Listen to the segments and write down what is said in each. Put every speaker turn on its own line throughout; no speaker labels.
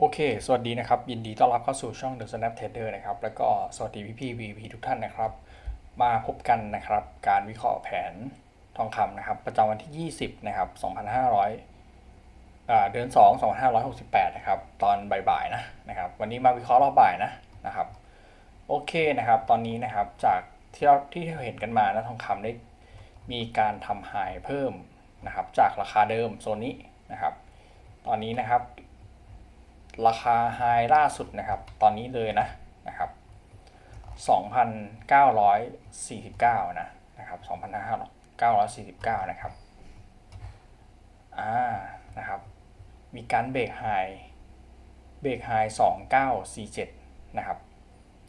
โอเค สวัสดีนะครับ ยินดีต้อนรับเข้าสู่ช่อง The Snap Trader นะครับ แล้วก็สวัสดีพี่พี่ VP ทุกท่านนะครับ มาพบกันนะครับ การวิเคราะห์แผนทองคำนะครับ ประจำวันที่ 20 นะครับ 2,500อ่าเดือน 2 2,568 นะครับ ตอนบ่ายๆนะนะครับ วันนี้มาวิเคราะห์รอบบ่ายนะนะครับ โอเคนะครับ ตอนนี้นะครับจากที่เราที่เราเห็นกันมานะทองคำได้มีการทำไฮเพิ่มนะครับ จากราคาเดิมโซนนี้นะครับ ตอนนี้นะครับ ราคาไฮล่าสุดนะครับ ตอนนี้เลยนะนะครับ 2,949 นะนะครับ2,949 นะครับ อ่า นะครับ มีการเบรกไฮ เบรกไฮ 2947 นะครับ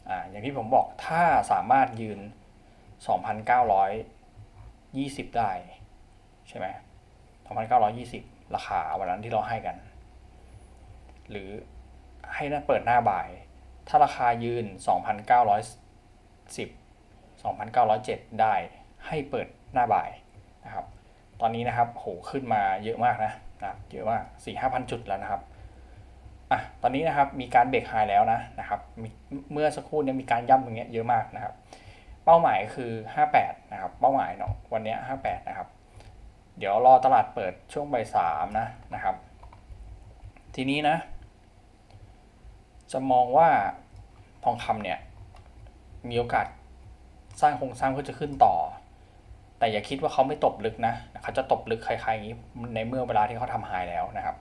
อ่า อย่างที่ผมบอก ถ้าสามารถยืน 2,920 ได้ ใช่ไหม2,920 ราคาวันนั้นที่เราให้กัน หรือให้น่าเปิดหน้าบ่าย ถ้าราคายืน 2,910 2,907 ได้ให้เปิดหน้าบ่ายนะครับ ตอนนี้นะครับโหขึ้นมาเยอะมากนะนะเยอะมาก4-5,000 จุดแล้วนะครับอะตอนนี้นะครับมีการเบรกไฮแล้วนะนะครับเมื่อสักครู่เนี้มีการย่ำตรงเนี้ยเยอะมากนะครับ เป้าหมายคือ 58 นะครับ เป้าหมายเนาะวันเนี้ย58 นะครับ เดี๋ยวรอตลาดเปิดช่วงบ่ายสามนะนะครับ ทีนี้นะ จะมองว่าทองคำเนี่ยมีโอกาสสร้างโครงสร้างเพื่อจะขึ้นต่อ แต่อย่าคิดว่าเขาไม่ตบลึกนะเขาจะตบลึกคล้ายๆอย่างนี้ในเมื่อเวลาที่เขาทำไฮแล้วนะครับ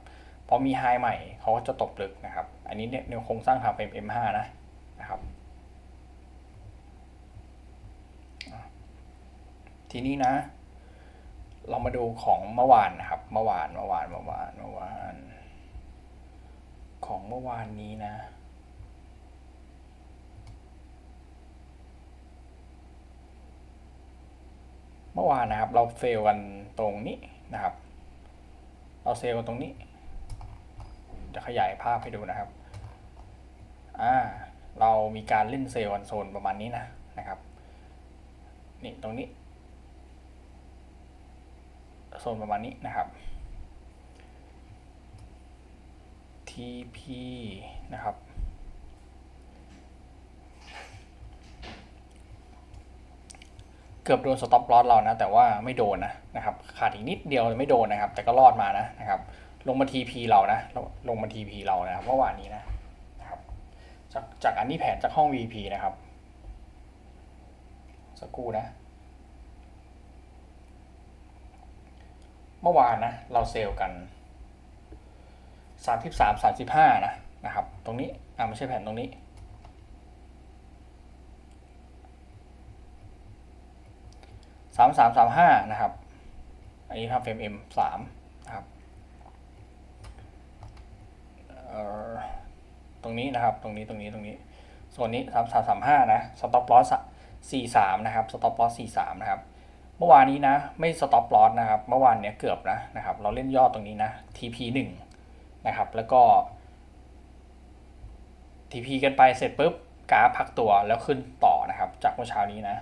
พอมีไฮใหม่เขาก็จะตบลึกนะครับ อันนี้เนี่ยโครงสร้างทำเป็น M5 นะนะครับ ทีนี้นะ เรามาดูของเมื่อวานนะครับ เมื่อวาน เมื่อวาน เมื่อวาน เมื่อวาน ของเมื่อวานนี้นะ เมื่อวานนะครับ เราเฟลกันตรงนี้นะครับ เราเซลกันตรงนี้ จะขยายภาพให้ดูนะครับ อ่า เรามีการเล่นเซลล์กันโซนประมาณนี้นะนะครับ นี่ตรงนี้ โซนประมาณนี้นะครับ TP นะครับ เกือบโดนสต็อปลอสเรานะ แต่ว่าไม่โดนนะนะครับ ขาดอีกนิดเดียวไม่โดนนะครับ แต่ก็รอดมานะนะครับ ลงมา TP เรานะ ลงมา TP เรานะครับเมื่อวานนี้นะนะครับ จากจากอันนี้แผนจากห้อง VP นะครับ สักครู่นะเมื่อวานนะเราเซลล์กัน สามสิบสามสามสิบห้านะนะครับ ตรงนี้อ่าไม่ใช่แผ่นตรงนี้สามสามสามห้านะครับ อันนี้ทำเฟรม M สามนะครับตรงนี้นะครับ ตรงนี้ ตรงนี้ ตรงนี้ ส่วนนี้สามสามสามห้านะ สต็อปลอสสี่สามนะครับ สต็อปลอสสี่สามนะครับ เมื่อวานนี้นะ ไม่สต็อปลอสนะครับ เมื่อวานเนี้ยเกือบนะ นะครับ เราเล่นยอดตรงนี้นะ TP หนึ่ง นะครับ แล้วก็ TP กันไปเสร็จปุ๊บกราฟพักตัวแล้วขึ้นต่อนะครับ จากเมื่อเช้านี้นะ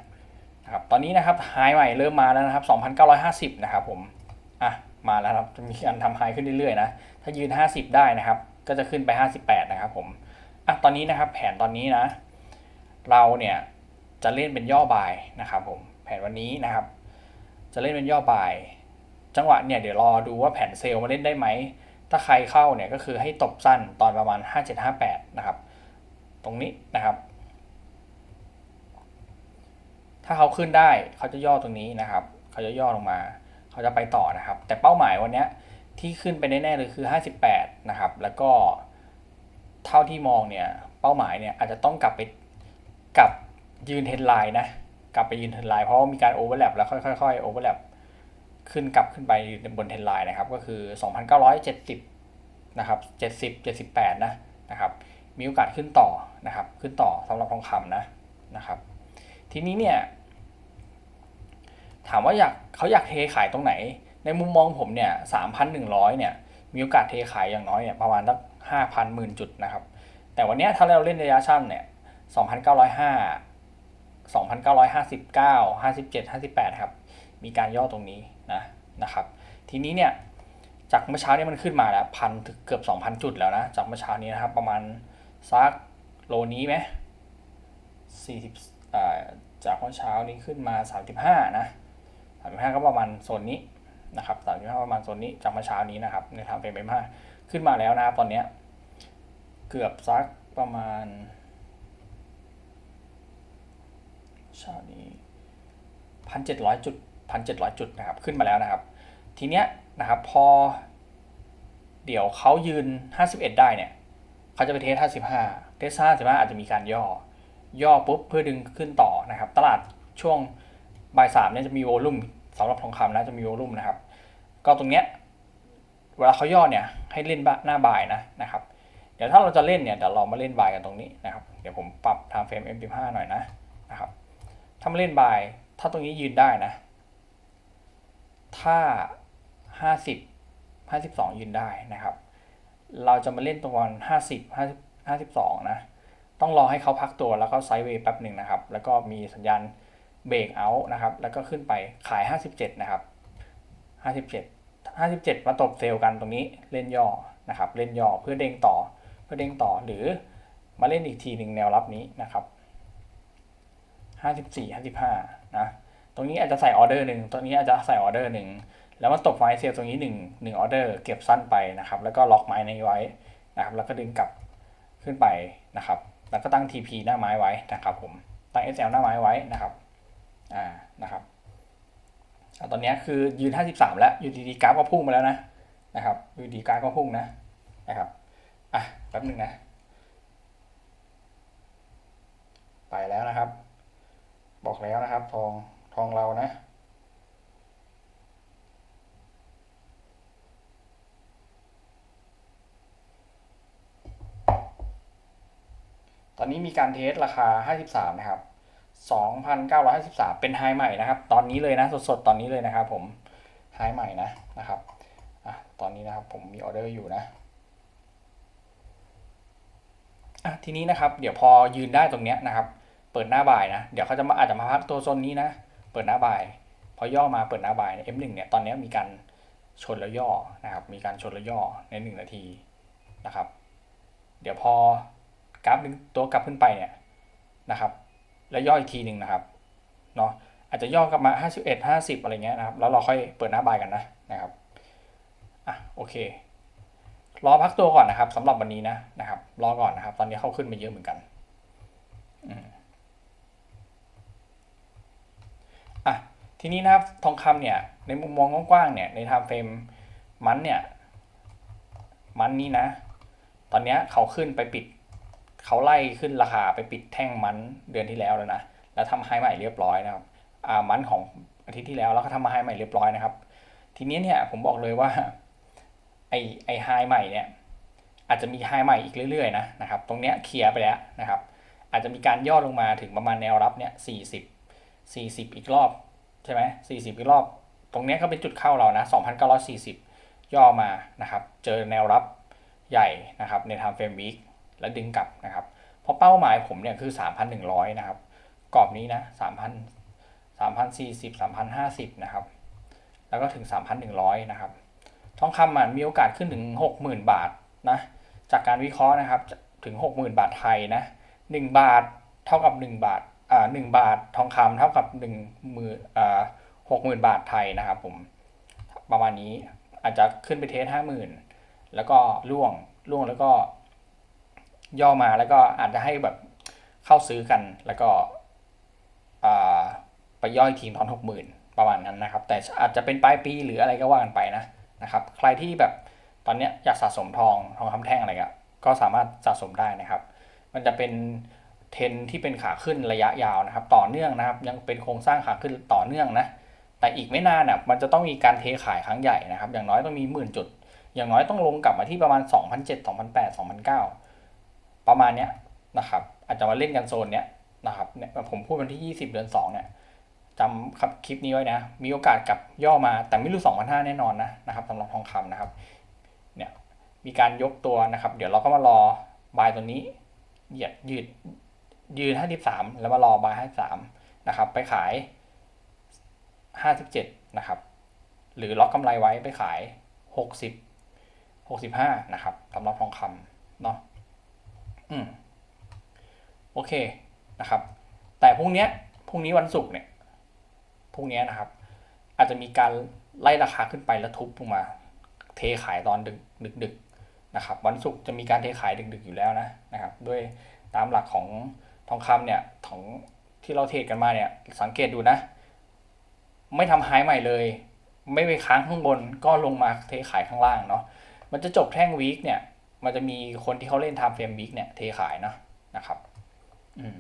นะครับตอนนี้นะครับไฮใหม่เริ่มมาแล้วนะครับ 2,950 นะครับผมอะมาแล้วครับจะมีการทำไฮขึ้นเรื่อยๆนะถ้ายืน 50 ได้นะครับ ก็จะขึ้นไป 58 นะครับผมอะตอนนี้นะครับ แผนตอนนี้นะ เราเนี่ยจะเล่นเป็นย่อบายนะครับผมแผนวันนี้นะครับ จะเล่นเป็นย่อบาย จังหวะเนี่ยเดี๋ยวรอดูว่าแผนเซลล์มาเล่นได้ไหม ถ้าใครเข้าเนี่ยก็คือให้ตบสั้นตอนประมาณ 5758 นะครับ ตรงนี้นะครับ ถ้าเขาขึ้นได้เขาจะย่อตรงนี้นะครับ เขาจะย่อลงมา เขาจะไปต่อนะครับ แต่เป้าหมายวันนี้ที่ขึ้นไปแน่ๆเลยคือ 58 นะครับ แล้วก็เท่าที่มองเนี่ยเป้าหมายเนี่ยอาจจะต้องกลับไปกลับยืนเทนไลน์นะ กลับไปยืนเทนไลน์เพราะว่ามีการโอเวอร์แลปแล้วค่อยๆโอเวอร์แลป ขึ้นกลับขึ้นไปบนเทนไลน์นะครับ ก็คือ 2,970 นะครับ 70 78 นะนะครับ มีโอกาสขึ้นต่อนะครับ ขึ้นต่อสำหรับทองคำนะนะครับ ทีนี้เนี่ย ถามว่าอยากเขาอยากเทขายตรงไหน ในมุมมองผมเนี่ย 3,100 เนี่ย มีโอกาสเทขายอย่างน้อยเนี่ยประมาณสัก5,000 หมื่นจุดนะครับ แต่วันนี้ถ้าเราเล่นระยะสั้นเนี่ย 2,905 2,959 57 58 ครับ มีการย่อตรงนี้ นะนะครับทีนี้เนี่ยจากเมื่อเช้านี้มันขึ้นมาแล้วพันถึงเกือบสองพันจุดแล้วนะจากเมื่อเช้านี้นะครับประมาณซักโลนี้ไหมสี่สิบจากเมื่อเช้านี้ขึ้นมาสามสิบห้านะสามสิบห้าก็ประมาณโซนนี้นะครับสามสิบห้าประมาณโซนนี้จากเมื่อเช้านี้นะครับในทางเป็นไปมากขึ้นมาแล้วนะตอนเนี้ยเกือบซักประมาณเช้านี้พันเจ็ดร้อยจุด พันเจ็ดร้อยจุดนะครับขึ้นมาแล้วนะครับ ทีเนี้ยนะครับพอ เดี๋ยวเขายืน 51 ได้เนี่ยเขาจะไปเทส 55 เทส 55 อาจจะมีการย่อย่อปุ๊บเพื่อดึงขึ้นต่อนะครับ ตลาดช่วงบ่ายสามเนี่ยจะมีโวลุ่มสำหรับทองคำนะจะมีโวลุ่มนะครับ ก็ตรงเนี้ยเวลาเขาย่อเนี่ยให้เล่นหน้าบ่ายนะนะครับ เดี๋ยวถ้าเราจะเล่นเนี่ยเดี๋ยวเรามาเล่นบ่ายกันตรงนี้นะครับ เดี๋ยวผมปรับ time frame M15 หน่อยนะนะครับ ถ้ามาเล่นบ่ายถ้าตรงนี้ยืนได้นะ ถ้า 50 52 ยืนได้นะครับ เราจะมาเล่นตรงวัน50 50 52 นะ ต้องรอให้เขาพักตัวแล้วก็ไซด์เวย์แป๊บหนึ่งนะครับ แล้วก็มีสัญญาณเบรกเอาท์นะครับ แล้วก็ขึ้นไปขาย 57 นะครับ 57 57 มาตบเซลล์กันตรงนี้เล่นย่อนะครับ เล่นย่อเพื่อเด้งต่อ เพื่อเด้งต่อหรือมาเล่นอีกทีหนึ่งแนวรับนี้นะครับ 54 55 นะ ตรงนี้อาจจะใส่ออเดอร์หนึ่งตรงนี้อาจจะใส่ออเดอร์หนึ่งแล้วมาตบไม้เซลล์ตรงนี้1 1ออเดอร์เก็บสั้นไปนะครับ แล้วก็ล็อกไม้ในไว้นะครับ แล้วก็ดึงกลับขึ้นไปนะครับ แล้วก็ตั้ง TP หน้าไม้ไว้นะครับผมตั้ง SL หน้าไม้ไว้นะครับอ่านะครับตอนนี้คือยืน 53 แล้วอยู่ดีๆกราฟก็พุ่งมาแล้วนะนะครับอยู่ดีกราฟก็พุ่งนะนะครับอะแป๊บหนึ่งนะ ไปแล้วนะครับ บอกแล้วนะครับทอง ทองเรานะตอนนี้มีการเทสราคา 53 นะครับ 2,953 เป็นไฮใหม่นะครับ ตอนนี้เลยนะ สดๆ ตอนนี้เลยนะครับผม ไฮใหม่นะนะครับอะตอนนี้นะครับผมมีออเดอร์อยู่นะอะทีนี้นะครับ เดี๋ยวพอยืนได้ตรงเนี้ยนะครับ เปิดหน้าบ่ายนะ เดี๋ยวเขาจะมาอาจจะมาพักตัวโซนนี้นะ เปิดหน้าบ่าย พอย่อมาเปิดหน้าบ่าย M1 เนี่ยตอนนี้มีการชนแล้วย่อนะครับ มีการชนแล้วย่อในหนึ่งนาทีนะครับ เดี๋ยวพอกราฟดึงตัวกลับขึ้นไปเนี่ยนะครับ แล้วย่ออีกทีหนึ่งนะครับเนาะอาจจะย่อกลับมา 51 50 อะไรเงี้ยนะครับ แล้วเราค่อยเปิดหน้าบายกันนะนะครับอะโอเค รอพักตัวก่อนนะครับสำหรับวันนี้นะนะครับ รอก่อนนะครับ ตอนนี้เข้าขึ้นมาเยอะเหมือนกัน อืมอะ ทีนี้นะครับทองคำเนี่ยในมุมมองกว้างๆเนี่ยในไทม์เฟรมมันเนี่ยมันนี้นะ ตอนนี้เขาขึ้นไปปิด เขาไล่ขึ้นราคาไปปิดแท่งมันเดือนที่แล้วแล้วนะแล้วทำไฮใหม่เรียบร้อยนะครับอ่ามันของอาทิตย์ที่แล้วแล้วก็ทำมาไฮใหม่เรียบร้อยนะครับ ทีนี้เนี่ยผมบอกเลยว่าไอไอไฮใหม่เนี่ยอาจจะมีไฮใหม่อีกเรื่อยๆนะนะครับ ตรงเนี้ยเคลียร์ไปแล้วนะครับ อาจจะมีการย่อลงมาถึงประมาณแนวรับเนี่ยสี่สิบสี่สิบอีกรอบ ใช่ไหมสี่สิบอีกรอบ ตรงนี้ก็เป็นจุดเข้าเรานะสองพันเก้าร้อยสี่สิบย่อมานะครับ เจอแนวรับใหญ่นะครับใน time frame week แล้วดึงกลับนะครับเพราะเป้าหมายผมเนี่ยคือ 3,100 นะครับ กรอบนี้นะ 3,000 3,040 3,050 นะครับ แล้วก็ถึง 3,100 นะครับ ทองคำมันมีโอกาสขึ้นถึง 60,000 บาทนะ จากการวิเคราะห์นะครับ ถึง 60,000 บาทไทยนะ 1 บาทเท่ากับ 1 บาท อ่า1บาททองคำเท่ากับ1มืออ่า60,000บาทไทยนะครับผมประมาณนี้อาจจะขึ้นไปเทส50,000แล้วก็ล่วงล่วงแล้วก็ ย่อมาแล้วก็อาจจะให้แบบเข้าซื้อกันแล้วก็ไปย่อยทีมทอนหกหมื่นประมาณนั้นนะครับ แต่อาจจะเป็นปลายปีหรืออะไรก็ว่ากันไปนะนะครับ ใครที่แบบตอนนี้อยากสะสมทองทองคำแท่งอะไรก็ก็สามารถสะสมได้นะครับ มันจะเป็น เทนที่เป็นขาขึ้นระยะยาวนะครับ ต่อเนื่องนะครับ ยังเป็นโครงสร้างขาขึ้นต่อเนื่องนะแต่อีกไม่นานน่ะมันจะต้องมีการเทขายครั้งใหญ่นะครับ อย่างน้อยต้องมีหมื่นจุด อย่างน้อยต้องลงกลับมาที่ประมาณ 2007 2008 2009 ประมาณเนี้ยนะครับ อาจจะมาเล่นกันโซนเนี้ยนะครับเนี่ยผมพูดวันที่ 20 เดือน 2 เนี่ยจำครับคลิปนี้ไว้นะ มีโอกาสกลับย่อมาแต่ไม่รู้ 2,500 แน่นอนนะนะครับสำหรับทองคำนะครับเนี่ยมีการยกตัวนะครับ เดี๋ยวเราก็มารอบายตัวนี้เหยียดยืด ยืน 53 แล้วมารอบาย 53 นะครับ ไปขาย 57 นะครับ หรือล็อกกำไรไว้ไปขายหกสิบหกสิบห้านะครับสำหรับทองคำเนาะอืมโอเคนะครับ แต่พรุ่งนี้พรุ่งนี้วันศุกร์เนี่ยพรุ่งนี้นะครับ อาจจะมีการไล่ราคาขึ้นไปแล้วทุบลงมา เทขายตอนดึกดึกดึกนะครับ วันศุกร์จะมีการเทขายดึกดึกอยู่แล้วนะนะครับ ด้วยตามหลักของ ทองคำเนี่ยของที่เราเทรดกันมาเนี่ยสังเกตดูนะ ไม่ทำไฮใหม่เลย ไม่ไปค้างข้างบนก็ลงมาเทขายข้างล่างเนาะมันจะจบแท่งวีคเนี่ย มันจะมีคนที่เขาเล่นไทม์เฟรมวีคเนี่ยเทขายเนาะนะครับอืม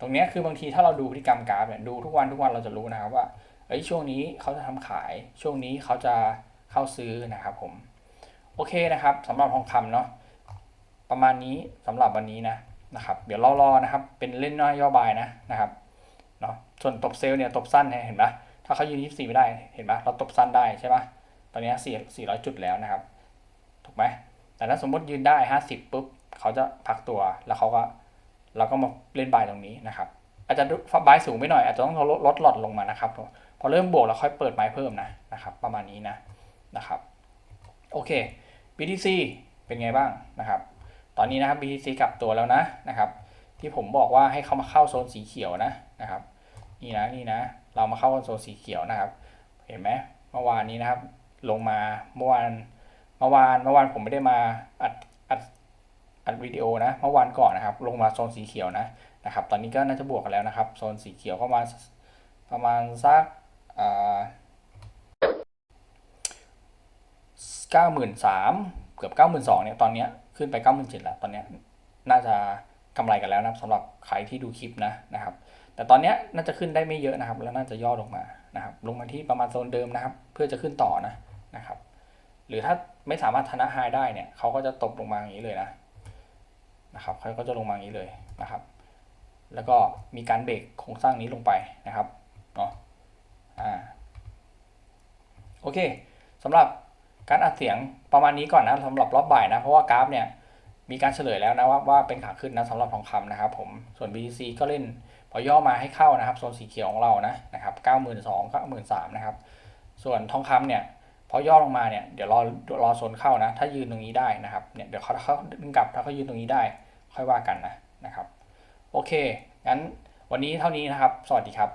ตรงเนี้ยคือบางทีถ้าเราดูพฤติกรรมกราฟเนี่ยดูทุกวันทุกวันเราจะรู้นะครับว่าเอ้ยช่วงนี้เขาจะทำขายช่วงนี้เขาจะเข้าซื้อนะครับผม โอเคนะครับสำหรับทองคำเนาะประมาณนี้สำหรับวันนี้นะ นะครับ เดี๋ยวรอรอนะครับ เป็นเล่นนโยย่อบายนะนะครับเนาะส่วนตบเซลล์เนี่ยตบสั้นเห็นปะถ้าเขายืน 24 ไม่ได้เห็นปะเราตบสั้นได้ใช่ปะตอนนี้4 400 จุดแล้วนะครับ ถูกไหมแต่ถ้าสมมติยืนได้ 50ปุ๊บเขาจะพักตัวแล้วเขาก็เราก็มาเล่นบายตรงนี้นะครับอาจจะบายสูงไปหน่อยอาจจะต้องลดลดหลอดลงมานะครับพอเริ่มบวกแล้วค่อยเปิดไม้เพิ่มนะนะครับ ประมาณนี้นะนะครับ โอเค BTC เป็นไงบ้างนะครับ ตอนนี้นะครับ BTC กลับตัวแล้วนะนะครับ ที่ผมบอกว่าให้เขามาเข้าโซนสีเขียวนะนะครับ นี่นะนี่นะ เรามาเข้าโซนสีเขียวนะครับ เห็นไหมเมื่อวานนี้นะครับ ลงมาเมื่อวานเมื่อวานเมื่อวานผมไม่ได้มาอัดอัดอัดวิดีโอนะเมื่อวานก่อนนะครับ ลงมาโซนสีเขียวนะนะครับ ตอนนี้ก็น่าจะบวกกันแล้วนะครับ โซนสีเขียวประมาประมาณสักเก้าหมื่นสามเกือบเก้าหมื่นสองเนี่ยตอนเนี้ย ขึ้นไปเก้าหมื่นเจ็ดแล้วตอนนี้น่าจะกำไรกันแล้วนะสำหรับใครที่ดูคลิปนะนะครับ แต่ตอนนี้น่าจะขึ้นได้ไม่เยอะนะครับ แล้วน่าจะย่อลงมานะครับ ลงมาที่ประมาณโซนเดิมนะครับ เพื่อจะขึ้นต่อนะนะครับ หรือถ้าไม่สามารถชนะไฮได้เนี่ยเขาก็จะตบลงมาอย่างนี้เลยนะนะครับเขาก็จะลงมาอย่างนี้เลยนะครับ แล้วก็มีการเบรกโครงสร้างนี้ลงไปนะครับเนาะอ่าโอเคสำหรับ การอัดเสียงประมาณนี้ก่อนนะสำหรับรอบบ่ายนะ เพราะว่ากราฟเนี่ยมีการเฉลยแล้วนะว่าว่าเป็นขาขึ้นนะสำหรับทองคำนะครับผมส่วน BTC ก็เล่นพอย่อมาให้เข้านะครับโซนสีเขียวของเรานะนะครับ92,000 93,000นะครับส่วนทองคำเนี่ยพอย่อลงมาเนี่ยเดี๋ยวรอรอโซนเข้านะ ถ้ายืนตรงนี้ได้นะครับเนี่ยเดี๋ยวเขาเขาดึงกลับถ้าเขายืนตรงนี้ได้ ค่อยว่ากันนะนะครับ โอเคงั้นวันนี้เท่านี้นะครับ สวัสดีครับ